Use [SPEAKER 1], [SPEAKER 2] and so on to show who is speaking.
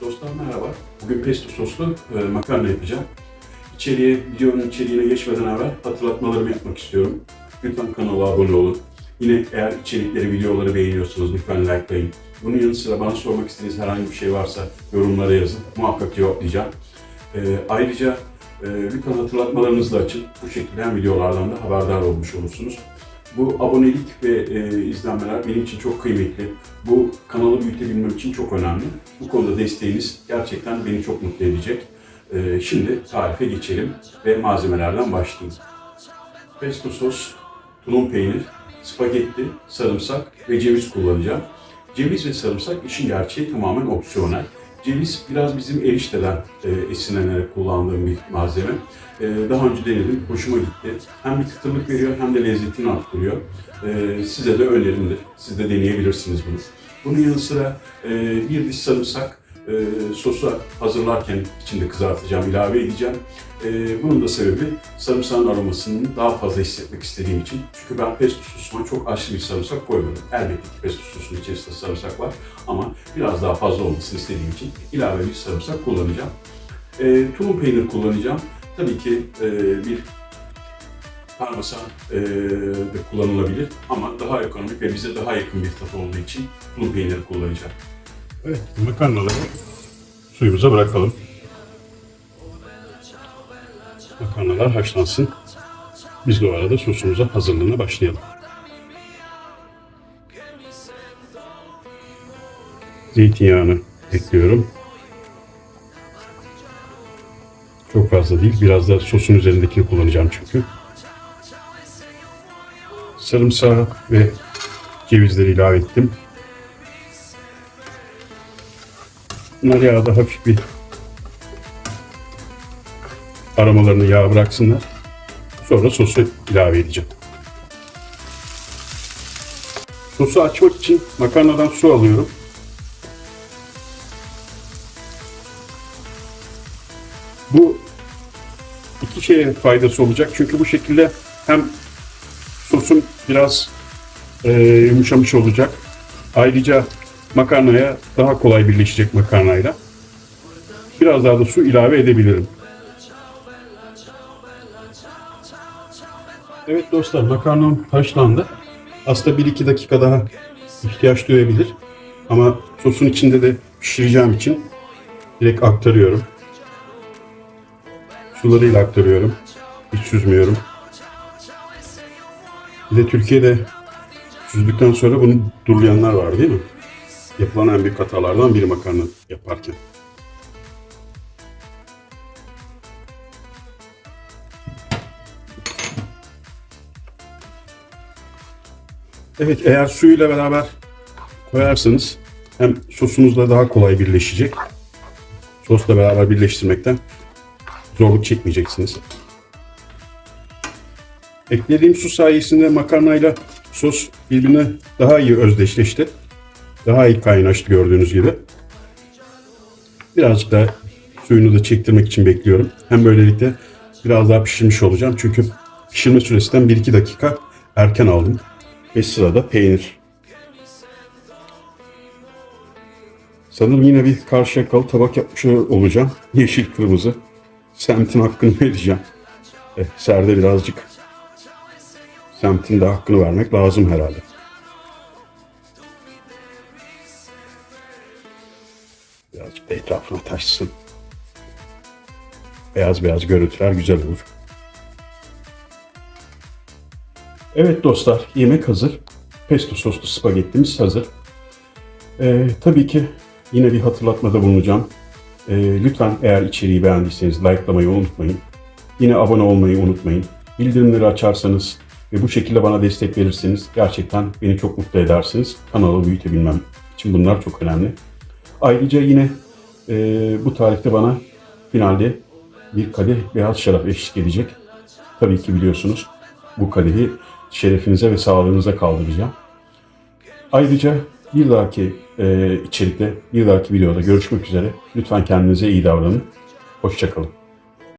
[SPEAKER 1] Dostlar merhaba. Bugün pesto soslu e, makarna yapacağım. İçeriye, videonun içeriğine geçmeden evvel hatırlatmalarımı yapmak istiyorum. Lütfen kanala abone olun. Yine eğer içerikleri, videoları beğeniyorsanız lütfen likelayın. Bunun yanı sıra bana sormak istediğiniz herhangi bir şey varsa yorumlara yazın. Muhakkak cevaplayacağım. E, ayrıca e, lütfen hatırlatmalarınızı da açın. Bu şekilde hem videolardan da haberdar olmuş olursunuz. Bu abonelik ve e, izlenmeler benim için çok kıymetli. Bu kanalı büyütebilmem için çok önemli. Bu konuda desteğiniz gerçekten beni çok mutlu edecek. E, şimdi tarife geçelim ve malzemelerden başlayayım. Pesto sos, tulum peynir, spagetti, sarımsak ve ceviz kullanacağım. Ceviz ve sarımsak işin gerçeği tamamen opsiyonel. Ceviz biraz bizim erişteden e, esinlenerek kullandığım bir malzeme. E, daha önce denedim, hoşuma gitti. Hem bir kıtırlık veriyor hem de lezzetini arttırıyor. E, size de önerimdir. Siz de deneyebilirsiniz bunu. Bunun yanı sıra e, bir diş sarımsak e, sosu hazırlarken içinde kızartacağım, ilave edeceğim. E, bunun da sebebi sarımsağın aromasını daha fazla hissetmek istediğim için. Çünkü ben pesto sosuma çok aşırı bir sarımsak koymadım. Elbette ki pesto sosunun içerisinde sarımsak var ama biraz daha fazla olmasını istediğim için ilave bir sarımsak kullanacağım. E, tulum peynir kullanacağım. Tabii ki e, bir parmesan e, de kullanılabilir ama daha ekonomik ve bize daha yakın bir tat olduğu için tulum peyniri kullanacağım. Evet, makarnaları suyumuza bırakalım. Makarnalar haşlansın. Biz de o arada sosumuza hazırlığına başlayalım. Zeytinyağını ekliyorum. Çok fazla değil, biraz da sosun üzerindekini kullanacağım çünkü. Sarımsağı ve cevizleri ilave ettim. Bunlar yağda hafif bir aromalarını yağ bıraksınlar. Sonra sosu ilave edeceğim. Sosu açmak için makarnadan su alıyorum. Bu iki şeye faydası olacak. Çünkü bu şekilde hem sosun biraz e, yumuşamış olacak. Ayrıca makarnaya daha kolay birleşecek makarnayla. Biraz daha da su ilave edebilirim. Evet dostlar makarnam haşlandı. Aslında 1-2 dakika daha ihtiyaç duyabilir. Ama sosun içinde de pişireceğim için direkt aktarıyorum. Sularıyla aktarıyorum. Hiç süzmüyorum. Bir de Türkiye'de süzdükten sonra bunu durlayanlar var değil mi? Yapılan en büyük hatalardan biri makarna yaparken. Evet eğer suyuyla beraber koyarsanız hem sosunuzla daha kolay birleşecek. Sosla beraber birleştirmekten zorluk çekmeyeceksiniz. Eklediğim su sayesinde makarnayla sos birbirine daha iyi özdeşleşti. Daha iyi kaynaştı gördüğünüz gibi. Birazcık daha suyunu da çektirmek için bekliyorum. Hem böylelikle biraz daha pişirmiş olacağım. Çünkü pişirme süresinden 1-2 dakika erken aldım. Ve sırada peynir. Sanırım yine bir karşı yakalı tabak yapmış olacağım. Yeşil kırmızı. Semtin hakkını vereceğim. Eh, serde birazcık semtin de hakkını vermek lazım herhalde. Birazcık etrafına taşsın. Beyaz beyaz görüntüler güzel olur. Evet dostlar, yemek hazır. Pesto soslu spagettimiz hazır. Ee, tabii ki yine bir hatırlatmada bulunacağım. Ee, lütfen eğer içeriği beğendiyseniz likelamayı unutmayın. Yine abone olmayı unutmayın. Bildirimleri açarsanız ve bu şekilde bana destek verirseniz gerçekten beni çok mutlu edersiniz. Kanalı büyütebilmem için bunlar çok önemli. Ayrıca yine e, bu tarihte bana finalde bir kadeh beyaz şarap eşlik edecek. Tabii ki biliyorsunuz bu kadehi şerefinize ve sağlığınıza kaldıracağım. Ayrıca bir dahaki e, içerikte, bir dahaki videoda görüşmek üzere. Lütfen kendinize iyi davranın. Hoşçakalın.